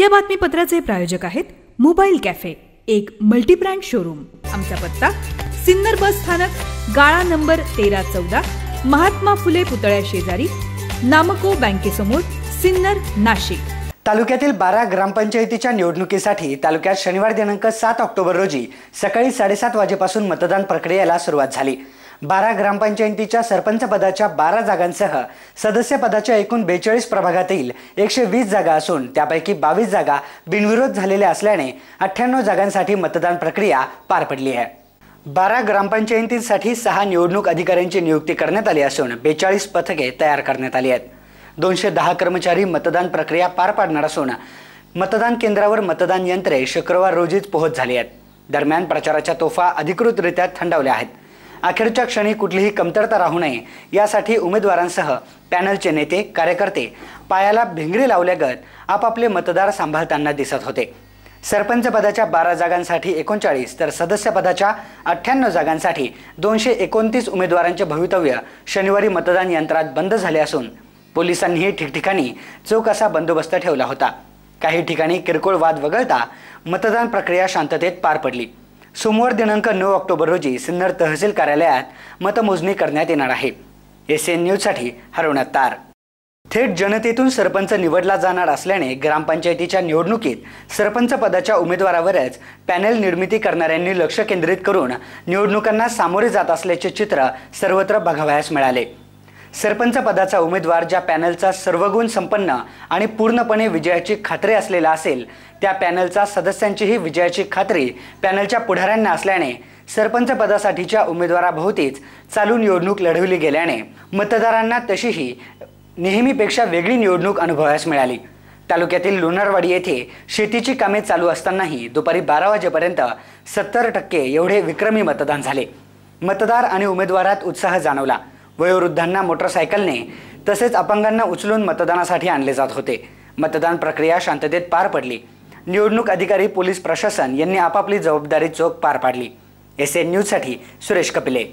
या बातमीपत्राचे प्रायोजक आहेत मोबाईल कॅफे एक मल्टीब्रँड शोरूम. आमचा पत्ता सिन्नर बस स्थानक गाळा नंबर तेरा चौदा महात्मा फुले पुतळ्या शेजारी नामको बँकेसमोर सिन्नर नाशिक. तालुक्यातील बारा ग्रामपंचायतीच्या निवडणुकीसाठी तालुक्यात शनिवार दिनांक सात ऑक्टोबर रोजी सकाळी साडेसात वाजेपासून मतदान प्रक्रियेला सुरुवात झाली. बारा ग्रामपंचायतीच्या सरपंच पदाच्या बारा जागांसह सदस्य पदाच्या एकूण बेचाळीस प्रभागातील एकशे वीस जागा असून त्यापैकी बावीस जागा बिनविरोध झालेल्या असल्याने अठ्ठ्याण्णव जागांसाठी मतदान प्रक्रिया पार पडली आहे. बारा ग्रामपंचायतींसाठी सहा निवडणूक अधिकाऱ्यांची नियुक्ती करण्यात आली असून बेचाळीस पथके तयार करण्यात आली आहेत. दोनशे दहा कर्मचारी मतदान प्रक्रिया पार पाडणार असून मतदान केंद्रावर मतदान यंत्रे शुक्रवार रोजीच पोहोच झाली आहेत. दरम्यान प्रचाराच्या तोफा अधिकृतरित्या थंडावल्या आहेत. अखेरच्या क्षणी कुठलीही कमतरता राहू नये. यासाठी उमेदवारांसह पॅनलचे नेते कार्यकर्ते पायाला भिंगरी लावल्यागत आपापले मतदार सांभाळताना दिसत होते. सरपंच पदाच्या बारा जागांसाठी एकोणचाळीस तर सदस्य पदाच्या अठ्ठ्याण्णव जागांसाठी दोनशे एकोणतीस उमेदवारांचे भवितव्य शनिवारी मतदान यंत्रात बंद झाले असून पोलिसांनीही ठिकठिकाणी चोख असा बंदोबस्त ठेवला होता. काही ठिकाणी किरकोळ वाद वगळता मतदान प्रक्रिया शांततेत पार पडली. सोमवार दिनांक नऊ ऑक्टोबर रोजी सिन्नर तहसील कार्यालयात मतमोजणी करण्यात येणार आहे. एस एन न्यूजसाठी हरवण्यात तार. थेट जनतेतून सरपंच निवडला जाणार असल्याने ग्रामपंचायतीच्या निवडणुकीत सरपंच पदाच्या उमेदवारावरच पॅनेल निर्मिती करणाऱ्यांनी लक्ष केंद्रित करून निवडणुकांना सामोरे जात असल्याचे चित्र सर्वत्र बघावयास मिळाले. सरपंच पदाचा उमेदवार ज्या पॅनलचा सर्वगुण संपन्न आणि पूर्णपणे विजयाची खात्री असलेला असेल त्या पॅनलचा सदस्यांचीही विजयाची खात्री पॅनलच्या पुढाऱ्यांना असल्याने सरपंच पदासाठीच्या उमेदवाराभोवतीच चालू निवडणूक लढवली गेल्याने मतदारांना तशीही नेहमीपेक्षा वेगळी निवडणूक अनुभवायला मिळाली. तालुक्यातील लोणारवाडी येथे शेतीची कामे चालू असतानाही दुपारी बारा वाजेपर्यंत सत्तर टक्के एवढे विक्रमी मतदान झाले. मतदार आणि उमेदवारात उत्साह जाणवला. वयोवृद्धांना मोटरसायकलने तसेच अपंगांना उचलून मतदानासाठी आणले जात होते. मतदान प्रक्रिया शांततेत पार पडली. निवडणूक अधिकारी पोलीस प्रशासन यांनी आपापली जबाबदारी चोख पार पाडली. एस एन न्यूजसाठी सुरेश कपिले.